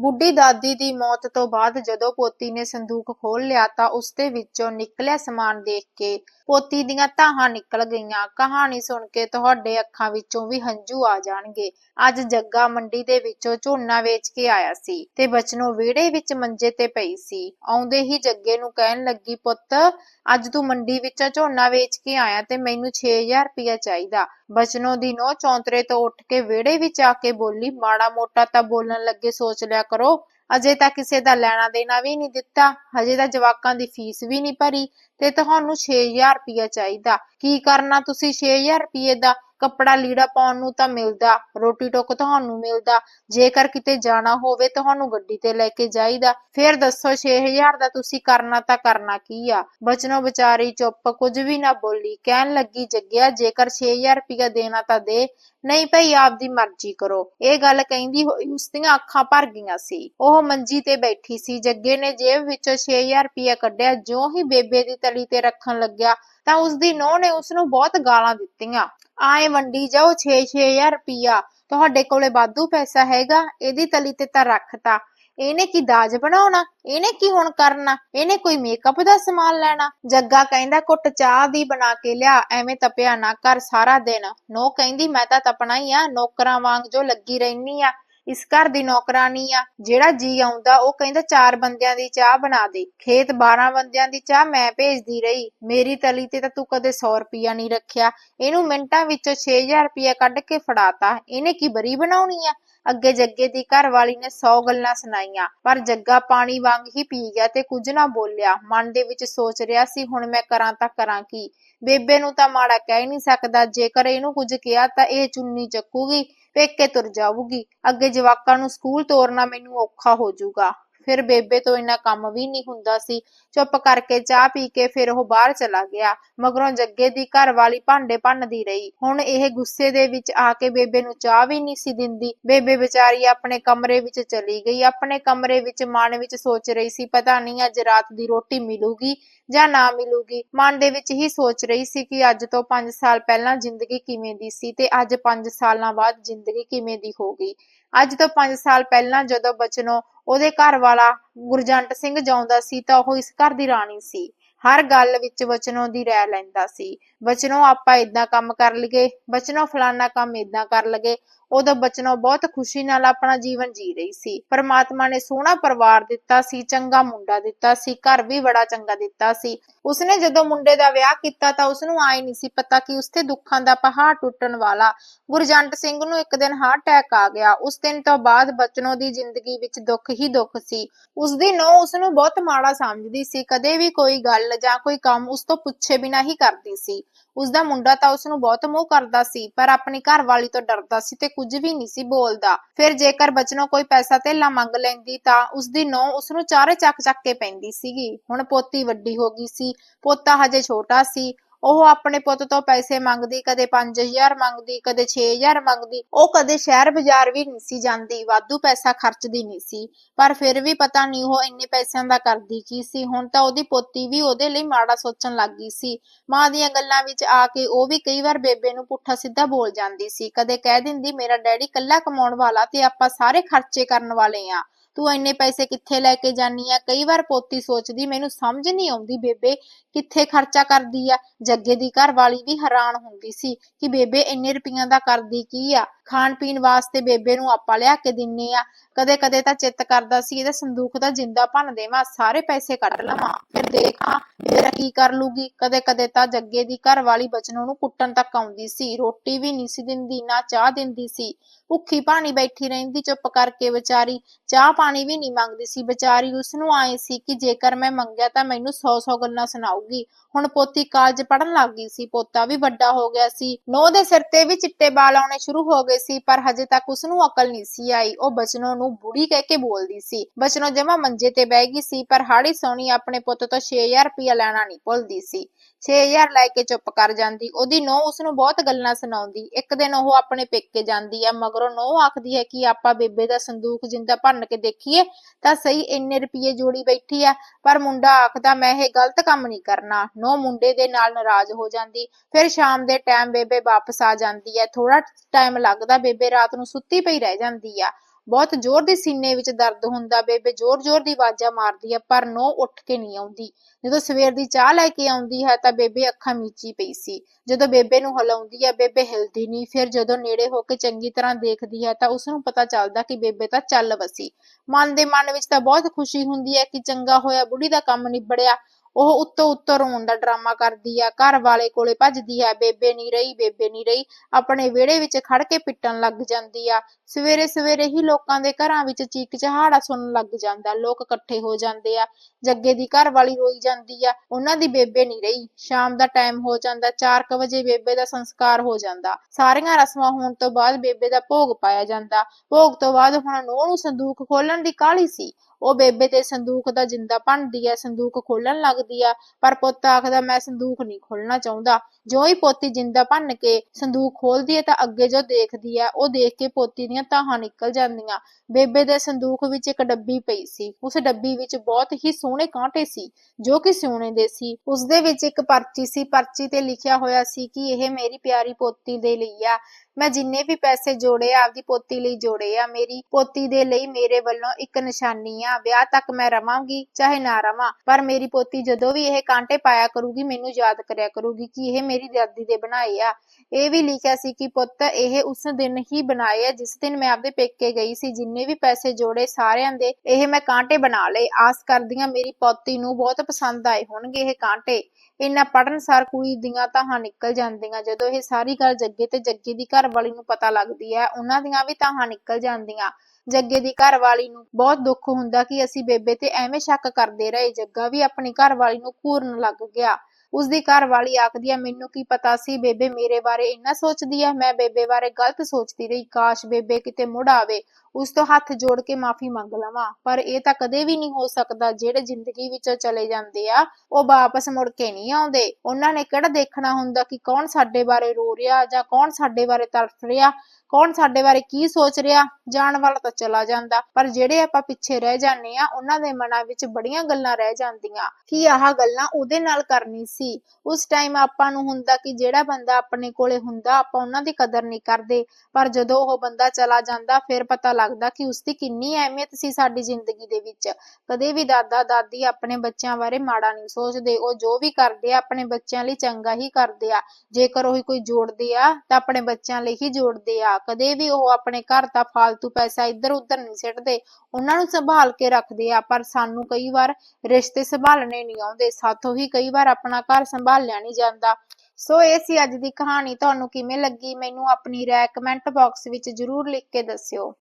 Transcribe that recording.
ਬੁੱਢੀ ਦਾਦੀ ਦੀ ਮੌਤ ਤੋਂ ਬਾਅਦ ਜਦੋਂ ਪੋਤੀ ਨੇ ਸੰਦੂਕ ਖੋਲ ਲਿਆ ਤਾਂ ਉਸ ਦੇ ਵਿੱਚੋਂ ਨਿਕਲਿਆ ਸਮਾਨ ਦੇਖ ਕੇ। ਪੋਤੀ ਦੀਆਂ ਧਾਹਾਂ ਨਿਕਲ ਗਈਆਂ। ਕਹਾਣੀ ਸੁਣ ਕੇ ਤੁਹਾਡੇ ਅੱਖਾਂ ਵਿੱਚੋਂ ਵੀ ਹੰਝੂ ਆ ਜਾਣਗੇ। ਅੱਜ ਜੱਗਾ ਮੰਡੀ ਦੇ ਵਿੱਚੋਂ ਝੋਨਾ ਵੇਚ ਕੇ ਆਇਆ ਸੀ ਤੇ ਬਚਨੋ ਵਿਹੜੇ ਵਿੱਚ ਮੰਜੇ ਤੇ ਪਈ ਸੀ। ਆਉਂਦੇ ਹੀ ਜੱਗੇ ਨੂੰ ਕਹਿਣ ਲੱਗੀ, ਪੁੱਤ, ਅੱਜ ਤੂੰ ਮੰਡੀ ਵਿੱਚੋਂ ਝੋਨਾ ਵੇਚ ਕੇ ਆਇਆ ਤੇ ਮੈਨੂੰ 6000 ਰੁਪਇਆ ਚਾਹੀਦਾ। ਬਚਨੋ ਦੀ ਨੋ ਚੌਂਤਰੇ ਤੋਂ ਉੱਠ ਕੇ ਵਿਹੜੇ ਵਿੱਚ ਆ ਕੇ ਬੋਲੀ, ਮਾੜਾ ਮੋਟਾ ਤਾਂ ਬੋਲਣ ਲੱਗੇ ਸੋਚ ਲਿਆ ਕਰੋ। ਅਜੇ ਤਾਂ ਕਿਸੇ ਦਾ ਲੈਣਾ ਦੇਣਾ ਵੀ ਨਹੀਂ ਦਿੱਤਾ। ਹਜੇ ਤਾਂ ਜਵਾਕਾਂ ਦੀ ਫੀਸ ਵੀ ਨਹੀਂ ਭਰੀ ਤੇ ਤੁਹਾਨੂੰ 6000 ਰੁਪਇਆ ਚਾਹੀਦਾ। ਕੀ ਕਰਨਾ ਤੁਸੀਂ 6000 ਰੁਪਏ ਦਾ? ਕੱਪੜਾ ਲੀੜਾ ਪਾਉਣ ਨੂੰ ਤਾਂ ਮਿਲਦਾ, ਰੋਟੀ ਟੁੱਕ ਤੁਹਾਨੂੰ ਮਿਲਦਾ, ਜੇਕਰ ਕਿਤੇ ਜਾਣਾ ਹੋਵੇ ਤੁਹਾਨੂੰ ਗੱਡੀ ਤੇ ਲੈ ਕੇ ਜਾਈਦਾ। ਫਿਰ ਦੱਸੋ 6000 ਦਾ ਤੁਸੀਂ ਕਰਨਾ ਤਾਂ ਕਰਨਾ ਕੀ ਆ? ਬਚਨੋ ਵਿਚਾਰੀ ਚੁੱਪ, ਕੁਝ ਵੀ ਨਾ ਬੋਲੀ, ਕਹਿਣ ਲੱਗੀ, ਜੱਗਿਆ, ਜੇਕਰ 6000 ਰੁਪਇਆ ਦੇਣਾ ਤਾਂ ਦੇ। ਨਹੀਂ ਭਈ, ਆਪਦੀ ਮਰਜ਼ੀ ਕਰੋ। ਇਹ ਗੱਲ ਕਹਿੰਦੀ ਹੋਈ ਉਸ ਦੀਆਂ ਅੱਖਾਂ ਭਰ ਗਈਆਂ ਸੀ। ਉਹ ਮੰਜੀ ਤੇ ਬੈਠੀ ਸੀ। ਜੱਗੇ ਨੇ ਜੇਬ ਵਿੱਚੋਂ 6000 ਰੁਪਇਆ ਕੱਢਿਆ। ਜਿਉਂ ਹੀ ਬੇਬੇ ਦੀ ਤਲੀ ਤੇ ਰੱਖਣ ਲੱਗਿਆ, ਤਾਂ ਉਸ ਦੀ ਨੂੰਹ ਨੇ ਉਸ ਨੂੰ ਬਹੁਤ ਗਾਲਾਂ ਦਿੱਤੀਆਂ। ਆਏ ਵੰਡੀ ਜਾਓ 6-6000 ਰੁਪਇਆ। ਤੁਹਾਡੇ ਕੋਲੇ ਵਾਧੂ ਪੈਸਾ ਹੈਗਾ, ਇਹਦੀ ਤਲੀ ਤੇ ਤਾਂ ਰੱਖਤਾ। ਇਹਨੇ ਕੀ ਦਾਜ ਬਣਾਉਣਾ? ਇਹਨੇ ਕੀ ਹੁਣ ਕਰਨਾ? ਇਹਨੇ ਕੋਈ ਮੇਕਅਪ ਦਾ ਸਮਾਨ ਲੈਣਾ? ਜੱਗਾ ਕਹਿੰਦਾ, ਕੁੱਟ ਚਾਹ ਦੀ ਬਣਾ ਕੇ ਲਿਆ, ਐਵੇਂ ਤਪਿਆ ਨਾ ਕਰ ਸਾਰਾ ਦਿਨ। ਨੋ ਕਹਿੰਦੀ, ਮੈਂ ਤਾਂ ਤਪਣਾ ਹੀ ਆ, ਨੌਕਰਾਂ ਵਾਂਗ ਜੋ ਲੱਗੀ ਰਹਿਨੀ ਆ। ਇਸ ਘਰ ਦੀ ਨੌਕਰਾਨੀ ਆ, ਜਿਹੜਾ ਜੀ ਆਉਂਦਾ, ਉਹ ਕਹਿੰਦਾ ਚਾਰ ਬੰਦਿਆਂ ਦੀ ਚਾਹ ਬਣਾ ਦੇ, ਖੇਤ 12 ਬੰਦਿਆਂ ਦੀ ਚਾਹ ਮੈਂ ਭੇਜਦੀ ਰਹੀ, ਮੇਰੀ ਤਲੀ ਤੇ ਤਾਂ ਤੂੰ ਕਦੇ 100 ਰੁਪਿਆ ਨਹੀਂ ਰੱਖਿਆ, ਇਹਨੂੰ ਮਿੰਟਾਂ ਵਿੱਚੋਂ 6000 ਰੁਪਿਆ ਕੱਢ ਕੇ ਫੜਾਤਾ, ਇਹਨੇ ਕੀ ਬਰੀ ਬਣਾਉਣੀ ਆ? ਅੱਗੇ ਜੱਗੇ ਦੀ ਘਰਵਾਲੀ ਨੇ 100 ਗੱਲਾਂ ਸੁਣਾਈਆਂ, ਪਰ ਜੱਗਾ ਪਾਣੀ ਵਾਂਗ ਹੀ ਪੀ ਗਿਆ ਤੇ ਕੁਝ ਨਾ ਬੋਲਿਆ, ਮਨ ਦੇ ਵਿੱਚ ਸੋਚ ਰਿਹਾ ਸੀ, ਹੁਣ ਮੈਂ ਕਰਾਂ ਤਾਂ ਕਰਾਂ ਕੀ? ਬੇਬੇ ਨੂੰ ਤਾਂ ਮਾੜਾ ਕਹਿ ਨਹੀਂ ਸਕਦਾ, ਜੇਕਰ ਇਹਨੂੰ ਕੁਝ ਕਿਹਾ ਤਾਂ ਇਹ ਚੁੰਨੀ ਚੱਕੂਗੀ ਪੇਕੇ ਤੁਰ ਜਾਊਗੀ। ਅੱਗੇ ਜਵਾਕਾਂ ਨੂੰ ਸਕੂਲ ਤੋਰਨਾ ਮੈਨੂੰ ਔਖਾ ਹੋ ਜਾਊਗਾ। ਫਿਰ ਬੇਬੇ ਤੋਂ ਇੰਨਾ ਕੰਮ ਵੀ ਨਹੀਂ ਹੁੰਦਾ ਸੀ। ਚੁੱਪ ਕਰਕੇ ਚਾਹ ਪੀ ਕੇ ਫਿਰ ਉਹ ਬਾਹਰ ਚਲਾ ਗਿਆ, ਮਗਰੋਂ ਜੱਗੇ ਦੀ ਘਰ ਵਾਲੀ ਭਾਂਡੇ ਭੰਨਦੀ ਰਹੀ। ਹੁਣ ਇਹ ਗੁੱਸੇ ਦੇ ਵਿੱਚ ਆ ਕੇ ਬੇਬੇ ਨੂੰ ਚਾਹ ਵੀ ਨਹੀਂ ਸੀ ਦਿੰਦੀ। ਬੇਬੇ ਵਿਚਾਰੀ ਆਪਣੇ ਕਮਰੇ ਵਿੱਚ ਚਲੀ ਗਈ, ਆਪਣੇ ਕਮਰੇ ਵਿੱਚ ਮਨ ਵਿੱਚ ਸੋਚ ਰਹੀ ਸੀ, ਪਤਾ ਨਹੀਂ ਅੱਜ ਰਾਤ ਦੀ ਰੋਟੀ ਮਿਲੂਗੀ ਜਾਂ ਨਾ ਮਿਲੂਗੀ। ਮਨ ਦੇ ਵਿੱਚ ਹੀ ਸੋਚ ਰਹੀ ਸੀ ਕਿ ਅੱਜ ਤੋਂ 5 ਸਾਲ ਪਹਿਲਾਂ ਜ਼ਿੰਦਗੀ ਕਿਵੇਂ ਦੀ ਸੀ ਤੇ ਅੱਜ 5 ਸਾਲਾਂ ਬਾਅਦ ਜ਼ਿੰਦਗੀ ਕਿਵੇਂ ਦੀ ਹੋ ਗਈ। ਅੱਜ ਤੋਂ 5 ਸਾਲ ਪਹਿਲਾਂ ਜਦੋਂ ਬਚਨੋ ਉਹਦੇ ਘਰ ਵਾਲਾ ਗੁਰਜੰਟ ਸਿੰਘ ਜਾਉਂਦਾ ਸੀ ਤਾਂ ਉਹ ਇਸ ਘਰ ਦੀ ਰਾਣੀ ਸੀ। ਹਰ ਗੱਲ ਵਿੱਚ ਬਚਨੋਂ ਦੀ ਰਹਿ ਲੈਂਦਾ ਸੀ। ਬਚਨੋ ਆਪਾਂ ਇਦਾਂ ਕੰਮ ਕਰ ਲਈਏ ਬਚਨੋ ਫਲਾਨਾ ਕੰਮ ਇਦਾਂ ਕਰ ਲਈਏ, ਉਦੋਂ ਬਚਨੋ ਬਹੁਤ ਖੁਸ਼ੀ ਨਾਲ ਆਪਣਾ ਜੀਵਨ ਜੀ ਰਹੀ ਸੀ। ਪਰਮਾਤਮਾ ਨੇ ਸੋਹਣਾ ਪਰਿਵਾਰ ਦਿੱਤਾ ਸੀ, ਚੰਗਾ ਮੁੰਡਾ ਦਿੱਤਾ ਸੀ, ਘਰ ਵੀ ਬੜਾ ਚੰਗਾ ਦਿੱਤਾ ਸੀ। ਉਸਨੇ ਜਦੋਂ ਮੁੰਡੇ ਦਾ ਵਿਆਹ ਕੀਤਾ ਤਾਂ ਉਸਨੂੰ ਆਈ ਨਹੀਂ ਸੀ ਪਤਾ ਕਿ ਉਸਤੇ ਦੁੱਖਾਂ ਦਾ ਪਹਾੜ ਟੁੱਟਣ ਵਾਲਾ ਗੁਰਜੰਟ ਸਿੰਘ ਨੂੰ ਇੱਕ ਦਿਨ ਹਾਰਟ ਅਟੈਕ ਆ ਗਿਆ। ਉਸ ਦਿਨ ਤੋਂ ਬਾਅਦ ਬਚਨੋ ਦੀ ਜ਼ਿੰਦਗੀ ਵਿੱਚ ਦੁੱਖ ਹੀ ਦੁੱਖ ਸੀ। ਉਸਦੀ ਨੌ ਉਸਨੂੰ ਬਹੁਤ ਮਾੜਾ ਸਮਝਦੀ ਸੀ। ਕਦੇ ਵੀ ਕੋਈ ਗੱਲ ਜਾਂ ਕੋਈ ਕੰਮ, ਉਸ ਤੋਂ ਪੁੱਛੇ ਬਿਨਾਂ ਹੀ ਕਰਦੀ ਸੀ। ਉਸਦਾ ਮੁੰਡਾ ਤਾਂ ਉਸਨੂੰ ਬਹੁਤ ਮੋਹ ਕਰਦਾ ਸੀ, ਪਰ ਆਪਣੀ ਘਰ ਵਾਲੀ ਤੋਂ ਡਰਦਾ ਸੀ ਤੇ ਕੁਝ ਵੀ ਨਹੀਂ ਸੀ ਬੋਲਦਾ। ਫਿਰ ਜੇਕਰ ਬਚਨੋਂ ਕੋਈ ਪੈਸਾ ਧੇਲਾ ਮੰਗ ਲੈਂਦੀ ਤਾਂ ਉਸਦੀ ਨੌ ਉਸਨੂੰ ਚਾਰੇ ਚੱਕ ਚੱਕ ਕੇ ਪੈਂਦੀ ਸੀਗੀ। ਹੁਣ ਪੋਤੀ ਵੱਡੀ ਹੋ ਗਈ ਸੀ, ਪੋਤਾ ਹਜੇ ਛੋਟਾ ਸੀ ਉਹ ਆਪਣੇ ਪੁੱਤ ਤੋਂ ਪੈਸੇ ਮੰਗਦੀ, ਕਦੇ 5000 ਮੰਗਦੀ, ਕਦੇ 6000 ਮੰਗਦੀ। ਉਹ ਕਦੇ ਸ਼ਹਿਰ ਬਾਜ਼ਾਰ ਵੀ ਨਹੀਂ ਸੀ ਜਾਂਦੀ, ਵਾਧੂ ਪੈਸਾ ਖਰਚਦੀ ਨਹੀਂ ਸੀ। ਪਰ ਫਿਰ ਵੀ ਪਤਾ ਨਹੀਂ ਉਹ ਇੰਨੇ ਪੈਸਿਆਂ ਦਾ ਕਰਦੀ ਕੀ ਸੀ। ਹੁਣ ਤਾਂ ਉਹਦੀ ਪੋਤੀ ਵੀ ਉਹਦੇ ਲਈ ਮਾੜਾ ਸੋਚਣ ਲੱਗ ਗਈ ਸੀ। ਮਾਂ ਦੀਆਂ ਗੱਲਾਂ ਵਿੱਚ ਆ ਕੇ ਉਹ ਵੀ ਕਈ ਵਾਰ ਬੇਬੇ ਨੂੰ ਪੁੱਠਾ ਸਿੱਧਾ ਬੋਲ ਜਾਂਦੀ ਸੀ। ਕਦੇ ਕਹਿ ਦਿੰਦੀ, ਮੇਰਾ ਡੈਡੀ ਕੱਲਾ ਕਮਾਉਣ ਵਾਲਾ ਤੇ ਆਪਾਂ ਸਾਰੇ ਖਰਚੇ ਕਰਨ ਵਾਲੇ ਆ। ਤੂੰ ਇੰਨੇ ਪੈਸੇ ਕਿੱਥੇ ਲੈ ਕੇ ਜਾਨੀ ਆ? ਕਈ ਵਾਰ ਪੋਤੀ ਸੋਚਦੀ, ਮੈਨੂੰ ਸਮਝ ਨਹੀਂ ਆਉਂਦੀ ਬੇਬੇ, ਕਿੱਥੇ ਖਰਚਾ ਕਰਦੀ ਆ? ਜੱਗੇ ਦੀ ਘਰ ਵਾਲੀ ਵੀ ਹੈਰਾਨ ਹੁੰਦੀ ਸੀ ਕਿ ਬੇਬੇ ਇੰਨੇ ਰੁਪਈਆਂ ਦਾ ਕਰਦੀ ਕੀ ਆ? ਖਾਣ ਪੀਣ ਵਾਸਤੇ ਬੇਬੇ ਨੂੰ ਆਪਾਂ ਲਿਆ ਕੇ ਦਿੰਨੇ ਆ। ਕਦੇ ਕਦੇ ਤਾਂ ਚਿੱਤ ਕਰਦਾ ਸੀ, ਇਹਦਾ ਸੰਦੂਖ ਦਾ ਜਿੰਦਾ ਭੰਨ ਦੇਵਾਂ, ਸਾਰੇ ਪੈਸੇ ਕੱਢ ਲਵਾਂ। ਫਿਰ ਦੇਖਾਂ ਮੇਰਾ ਕੀ ਕਰ ਲੂਗੀ? ਕਦੇ ਕਦੇ ਤਾਂ ਜੱਗੇ ਦੀ ਘਰ ਵਾਲੀ ਬਚਨੋਂ ਨੂੰ ਕੁੱਟਣ ਤੱਕ ਆਉਂਦੀ ਸੀ। ਰੋਟੀ ਵੀ ਨਹੀਂ ਸੀ ਦਿੰਦੀ, ਨਾ ਚਾਹ ਦਿੰਦੀ ਸੀ। ਭੁੱਖੀ ਭਾਣੀ ਬੈਠੀ ਰਹਿੰਦੀ ਚੁੱਪ ਕਰਕੇ ਵਿਚਾਰੀ। ਚਾਹ ਪਾਣੀ ਵੀ ਨਹੀਂ ਮੰਗਦੀ ਸੀ। ਵਿਚਾਰੀ ਉਸ ਨੂੰ ਆਏ ਸੀ ਕਿ ਜੇਕਰ ਮੈਂ ਮੰਗਿਆ ਤਾਂ ਮੈਨੂੰ 100-100 ਗੱਲਾਂ ਸੁਣਾਊਗੀ। ਹੁਣ ਪੋਤੀ ਕਾਲਜ ਪੜਨ ਲੱਗ ਗਈ ਸੀ। ਪੋਤਾ ਵੀ ਵੱਡਾ ਹੋ ਗਿਆ ਸੀ। ਨੋ ਦੇ ਸਿਰ ਤੇ ਵੀ ਚਿੱਟੇ ਵਾਲ ਆਉਣੇ ਸ਼ੁਰੂ ਹੋ ਗਏ ਸੀ, ਪਰ ਹਜੇ ਤੱਕ ਉਸ ਨੂੰ ਅਕਲ ਨਹੀਂ ਸੀ ਆਈ। ਉਹ ਬਚਨੋ ਨੂੰ ਬੁੜੀ ਕਹਿ ਕੇ ਬੋਲਦੀ ਸੀ। ਬਚਨੋ ਜਮਾ ਮੰਜੇ ਤੇ ਬਹਿ ਗਈ ਸੀ, ਪਰ ਹਾੜੀ ਸੋਹਣੀ ਆਪਣੇ ਪੁੱਤ ਤੋਂ 6000 ਰੁਪਇਆ ਲੈਣਾ ਨਹੀਂ ਭੁੱਲਦੀ ਸੀ। 6000 ਲੈ ਕੇ ਚੁੱਪ ਕਰ ਜਾਂਦੀ। ਉਹਦੀ ਨੋ ਉਸ ਨੂੰ ਬਹੁਤ ਗੱਲਾਂ ਸੁਣਾਉਂਦੀ। ਇੱਕ ਦਿਨ ਉਹ ਆਪਣੇ ਪੇਕੇ ਜਾਂਦੀ ਆ, ਮਗਰੋਂ ਨੋ ਆਖਦੀ ਹੈ ਕਿ ਆਪਾਂ ਬੇਬੇ ਦਾ ਸੰਦੂਕ ਜਿੰਦਾ ਭੰਨ ਕੇ ਦੇਖੀਏ, ਤਾਂ ਸਹੀ ਇੰਨੇ ਰੁਪਏ ਜੋੜੀ ਬੈਠੀ ਆ, ਪਰ ਮੁੰਡਾ ਆਖਦਾ, ਮੈਂ ਇਹ ਗਲਤ ਕੰਮ ਨਹੀਂ ਕਰਨਾ। ਨੋ ਮੁੰਡੇ ਦੇ ਨਾਲ ਨਾਰਾਜ਼ ਹੋ ਜਾਂਦੀ। ਫਿਰ ਸ਼ਾਮ ਦੇ ਟਾਈਮ ਬੇਬੇ ਵਾਪਸ ਆ ਜਾਂਦੀ ਹੈ। ਥੋੜਾ ਟਾਈਮ ਲੱਗਦਾ ਬੇਬੇ ਰਾਤ ਨੂੰ ਸੁੱਤੀ ਪਈ ਰਹਿ ਜਾਂਦੀ ਆ। ਬਹੁਤ ਜ਼ੋਰ ਦੀ ਸੀਨੇ ਵਿੱਚ ਦਰਦ ਹੁੰਦਾ, ਬੇਬੇ ਜ਼ੋਰ-ਜ਼ੋਰ ਦੀ ਆਵਾਜ਼ਾਂ ਮਾਰਦੀ ਹੈ ਪਰ ਨੋ ਉੱਠ ਕੇ ਨਹੀਂ ਆਉਂਦੀ। ਜਦੋਂ ਸਵੇਰ ਦੀ ਚਾਹ ਲੈ ਕੇ ਆਉਂਦੀ ਹੈ ਤਾਂ ਬੇਬੇ ਅੱਖਾਂ ਮੀਚੀ ਪਈ ਸੀ। ਜਦੋਂ ਬੇਬੇ ਨੂੰ ਹਿਲਾਉਂਦੀ ਹੈ ਬੇਬੇ ਹਿਲਦੀ ਨਹੀਂ, ਫਿਰ ਜਦੋਂ ਨੇੜੇ ਹੋ ਕੇ ਚੰਗੀ ਤਰ੍ਹਾਂ ਦੇਖਦੀ ਹੈ ਤਾਂ ਉਸ ਨੂੰ ਪਤਾ ਚੱਲਦਾ ਕਿ ਬੇਬੇ ਤਾਂ ਚੱਲ ਵਸੀ। ਮਨ ਦੇ ਮਨ ਵਿੱਚ ਤਾਂ ਬਹੁਤ ਖੁਸ਼ੀ ਹੁੰਦੀ ਹੈ ਕਿ ਚੰਗਾ ਹੋਇਆ, ਬੁੜੀ ਦਾ ਕੰਮ ਨਿਬੜਿਆ ਉਹ ਉੱਤੋਂ ਉੱਤੋਂ ਰੋਣ ਦਾ ਡਰਾਮਾ ਕਰਦੀ ਆ, ਘਰ ਵਾਲੇ ਕੋਲੇ ਭੱਜਦੀ ਆ, ਬੇਬੇ ਨਹੀਂ ਰਹੀ, ਬੇਬੇ ਨਹੀਂ ਰਹੀ, ਆਪਣੇ ਵਿਹੜੇ ਵਿੱਚ ਖੜ ਕੇ ਪਿੱਟਣ ਲੱਗ ਜਾਂਦੀ ਆ। ਸਵੇਰੇ ਸਵੇਰੇ ਹੀ ਲੋਕਾਂ ਦੇ ਘਰਾਂ ਵਿੱਚ ਚੀਕ ਚਹਾੜਾ ਸੁਣਨ ਲੱਗ ਜਾਂਦਾ, ਲੋਕ ਇਕੱਠੇ ਹੋ ਜਾਂਦੇ ਆ, ਜੱਗੇ ਦੀ ਘਰ ਵਾਲੀ ਰੋਈ ਜਾਂਦੀ ਆ, ਉਹਨਾਂ ਦੀ ਬੇਬੇ ਨਹੀਂ ਰਹੀ, ਸ਼ਾਮ ਦਾ ਟਾਈਮ ਹੋ ਜਾਂਦਾ 4:00 ਵਜੇ ਬੇਬੇ ਦਾ ਸੰਸਕਾਰ ਹੋ ਜਾਂਦਾ, ਸਾਰੀਆਂ ਰਸਮਾਂ ਹੋਣ ਤੋਂ ਬਾਅਦ ਬੇਬੇ ਦਾ ਭੋਗ ਪਾਇਆ ਜਾਂਦਾ, ਭੋਗ ਤੋਂ ਬਾਅਦ ਹੁਣ ਨੂੰਹ ਨੂੰ ਸੰਦੂਕ ਖੋਲਣ ਦੀ ਕਾਹਲੀ ਸੀ ਉਹ ਬੇਬੇ ਤੇ ਸੰਦੂਕ ਦਾ ਜਿੰਦਾ ਭੰਨਦੀ ਐ, ਸੰਦੂਕ ਖੋਲਣ ਲੱਗਦੀ ਆ ਪਰ ਪੁੱਤ ਆਖਦਾ ਮੈਂ ਸੰਦੂਕ ਨਹੀਂ ਖੋਲਣਾ ਚਾਹੁੰਦਾ। ਜੋ ਹੀ ਪੋਤੀ ਜਿੰਦਾ ਭੰਨ ਕੇ ਸੰਦੂਕ ਖੋਲਦੀ ਹੈ ਤਾਂ ਅੱਗੇ ਜੋ ਦੇਖਦੀ ਆ ਉਹ ਦੇਖ ਕੇ ਪੋਤੀ ਦੀਆਂ ਤਾਹਾਂ ਨਿਕਲ ਜਾਂਦੀਆਂ। ਬੇਬੇ ਦੇ ਸੰਦੂਕ ਵਿੱਚ ਇੱਕ ਡੱਬੀ ਪਈ ਸੀ। ਉਸ ਡੱਬੀ ਵਿੱਚ ਬਹੁਤ ਹੀ ਸੋਹਣੇ ਕਾਂਟੇ ਸੀ, ਜੋ ਕਿ ਸੋਨੇ ਦੇ ਸੀ। ਉਸ ਦੇ ਵਿੱਚ ਇੱਕ ਪਰਚੀ ਸੀ। ਪਰਚੀ ਤੇ ਲਿਖਿਆ ਹੋਇਆ ਸੀ ਕਿ ਇਹ ਮੇਰੀ ਪਿਆਰੀ ਪੋਤੀ ਦੇ ਲਈ ਆ। ਮੈਂ ਜਿੰਨੇ ਵੀ ਪੈਸੇ ਜੋੜੇ ਆਪਦੀ ਪੋਤੀ ਲਈ ਜੋੜੇ ਆ। ਮੇਰੀ ਪੋਤੀ ਦੇ ਲਈ ਮੇਰੇ ਵੱਲੋਂ ਇੱਕ ਨਿਸ਼ਾਨੀ ਆ। ਵਿਆਹ ਤੱਕ ਮੈਂ ਰਵਾਂਗੀ, ਚਾਹੇ ਨਾ ਰਵਾਂ, ਪਰ ਮੇਰੀ ਪੋਤੀ ਜਦੋਂ ਵੀ ਇਹ ਕਾਂਟੇ ਪਾਇਆ ਕਰੂਗੀ, ਮੈਨੂੰ ਯਾਦ ਕਰਿਆ ਕਰੂਗੀ ਕਿ ਇਹ ਮੇਰੀ ਦਾਦੀ ਦੇ ਬਣਾਏ ਆ। ਇਹ ਵੀ ਲਿਖਿਆ ਸੀ ਕਿ ਪੁੱਤ, ਇਹ ਉਸ ਦਿਨ ਹੀ ਬਣਾਏ ਆ, ਜਿਸ ਦਿਨ ਮੈਂ ਆਪਦੇ ਪੇਕੇ ਗਈ ਸੀ, ਜਿੰਨੇ ਵੀ ਪੈਸੇ ਜੋੜੇ ਸਾਰਿਆਂ ਦੇ, ਇਹ ਮੈਂ ਕਾਂਟੇ ਬਣਾ ਲਏ। ਆਸ ਕਰਦੀ ਹਾਂ ਮੇਰੀ ਪੋਤੀ ਨੂੰ ਬਹੁਤ ਪਸੰਦ ਆਏ ਹੋਣਗੇ ਇਹ ਕਾਂਟੇ। ਇੰਨਾ ਪੜਨ ਸਾਰ ਕੁੜੀ ਦੀਆਂ ਤਾਹਾਂ ਨਿਕਲ ਜਾਂਦੀਆਂ, ਜਦੋਂ ਇਹ ਸਾਰੀ ਗੱਲ ਜੱਗੇ ਤੇ ਜੱਗੇ ਦੀ ਘਰ ਵਾਲੀ ਨੂੰ ਪਤਾ ਲੱਗਦੀ ਹੈ, ਉਹਨਾਂ ਦੀਆਂ ਵੀ ਤਾਹਾਂ ਨਿਕਲ ਜਾਂਦੀਆਂ। ਜੱਗੇ ਦੀ ਘਰਵਾਲੀ ਨੂੰ ਬਹੁਤ ਦੁੱਖ ਹੁੰਦਾ ਕਿ ਅਸੀਂ ਬੇਬੇ ਤੇ ਐਵੇਂ ਸ਼ੱਕ ਕਰਦੇ ਰਹੇ। ਜੱਗਾ ਵੀ ਆਪਣੀ ਘਰਵਾਲੀ ਨੂੰ ਘੂਰਨ ਲੱਗ ਗਿਆ। ਉਸ ਦੀ ਘਰ ਆਖਦੀ ਹੈ ਮੈਨੂੰ ਕੀ ਪਤਾ ਸੀ ਬੇਬੇ ਮੇਰੇ ਬਾਰੇ ਇੰਨਾ ਸੋਚਦੀ ਹੈ ਮੈਂ ਬੇਬੇ ਬਾਰੇ ਗਲਤ ਸੋਚਦੀ ਰਹੀ। ਕਾਸ਼ ਬੇਬੇ ਕਿਤੇ ਮੁੜ ਆਵੇ। ਉਸ ਤੋਂ ਹੱਥ ਜੋੜ ਕੇ ਮਾਫੀ ਮੰਗ ਲਵਾਂ। ਪਰ ਇਹ ਤਾਂ ਕਦੇ ਵੀ ਨਹੀਂ ਹੋ ਸਕਦਾ, ਜਿਹੜੇ ਜ਼ਿੰਦਗੀ ਵਿੱਚੋਂ ਚਲੇ ਜਾਂਦੇ ਆ, ਉਹ ਵਾਪਸ ਮੁੜ ਕੇ ਨਹੀਂ ਆਉਂਦੇ। ਉਹਨਾਂ ਨੇ ਕਿਹੜਾ ਦੇਖਣਾ ਹੁੰਦਾ ਕਿ ਕੌਣ ਸਾਡੇ ਬਾਰੇ ਰੋ ਰਿਹਾ ਜਾਂ ਕੌਣ ਸਾਡੇ ਬਾਰੇ ਤੜਫ ਰਿਹਾ, ਕੌਣ ਸਾਡੇ ਬਾਰੇ ਕੀ ਸੋਚ ਰਿਹਾ, ਜਾਣ ਵਾਲਾ ਤਾਂ ਚਲਾ ਜਾਂਦਾ। ਪਰ ਜਿਹੜੇ ਆਪਾਂ ਪਿੱਛੇ ਰਹਿ ਜਾਂਦੇ ਆ, ਉਹਨਾਂ ਦੇ ਮਨਾਂ ਵਿੱਚ ਬੜੀਆਂ ਗੱਲਾਂ ਰਹਿ ਜਾਂਦੀਆਂ। ਕਿ ਆਹ ਗੱਲਾਂ ਉਹਦੇ ਨਾਲ ਕਰਨੀ ਸੀ? ਉਸ ਟਾਈਮ ਆਪਾਂ ਨੂੰ ਹੁੰਦਾ ਕਿ ਜਿਹੜਾ ਬੰਦਾ ਆਪਣੇ ਕੋਲੇ ਹੁੰਦਾ, ਆਪਾਂ ਉਹਨਾਂ ਦੀ ਕਦਰ ਨਹੀਂ ਕਰਦੇ। ਪਰ ਜਦੋਂ ਉਹ ਬੰਦਾ ਚਲਾ ਜਾਂਦਾ, ਫਿਰ ਪਤਾ ਲੱਗਦਾ ਕਿ ਉਸ ਦੀ ਕਿੰਨੀ ਅਹਿਮੀਅਤ ਸੀ ਸਾਡੀ ਜ਼ਿੰਦਗੀ ਦੇ ਵਿੱਚ। ਕਦੇ ਵੀ ਦਾਦਾ, ਦਾਦੀ ਆਪਣੇ ਬੱਚਿਆਂ ਬਾਰੇ ਮਾੜਾ ਨਹੀਂ ਸੋਚਦੇ। ਉਹ ਜੋ ਵੀ ਕਰਦੇ ਆ, ਆਪਣੇ ਬੱਚਿਆਂ ਲਈ ਚੰਗਾ ਹੀ ਕਰਦੇ ਆ। ਜੇਕਰ ਉਹ ਕੋਈ ਜੋੜਦੇ ਆ, ਤਾਂ ਆਪਣੇ ਬੱਚਿਆਂ ਲਈ ਹੀ ਜੋੜਦੇ ਆ। ਕਦੇ ਵੀ ਉਹ ਆਪਣੇ ਘਰ ਦਾ ਫालतू ਪੈਸਾ ਇੱਧਰ ਉੱਧਰ ਨਹੀਂ ਸਿੱਟਦੇ। ਉਹਨਾਂ ਨੂੰ ਸੰਭਾਲ ਕੇ ਰੱਖਦੇ ਆ, ਪਰ ਸਾਨੂੰ ਕਈ ਵਾਰ ਰਿਸ਼ਤੇ ਸੰਭਾਲਣੇ ਨਹੀਂ ਆਉਂਦੇ। ਸਾਥੋਂ ਹੀ ਕਈ ਵਾਰ ਆਪਣਾ ਘਰ ਸੰਭਾਲਿਆ ਨਹੀਂ ਜਾਂਦਾ। ਸੋ ਇਹ ਸੀ ਅੱਜ ਦੀ ਕਹਾਣੀ। ਤੁਹਾਨੂੰ ਕਿਵੇਂ ਲੱਗੀ? ਮੈਨੂੰ ਆਪਣੀ ਰਾਏ ਕਮੈਂਟ ਬਾਕਸ ਵਿੱਚ ਜਰੂਰ ਲਿਖ ਕੇ ਦੱਸਿਓ।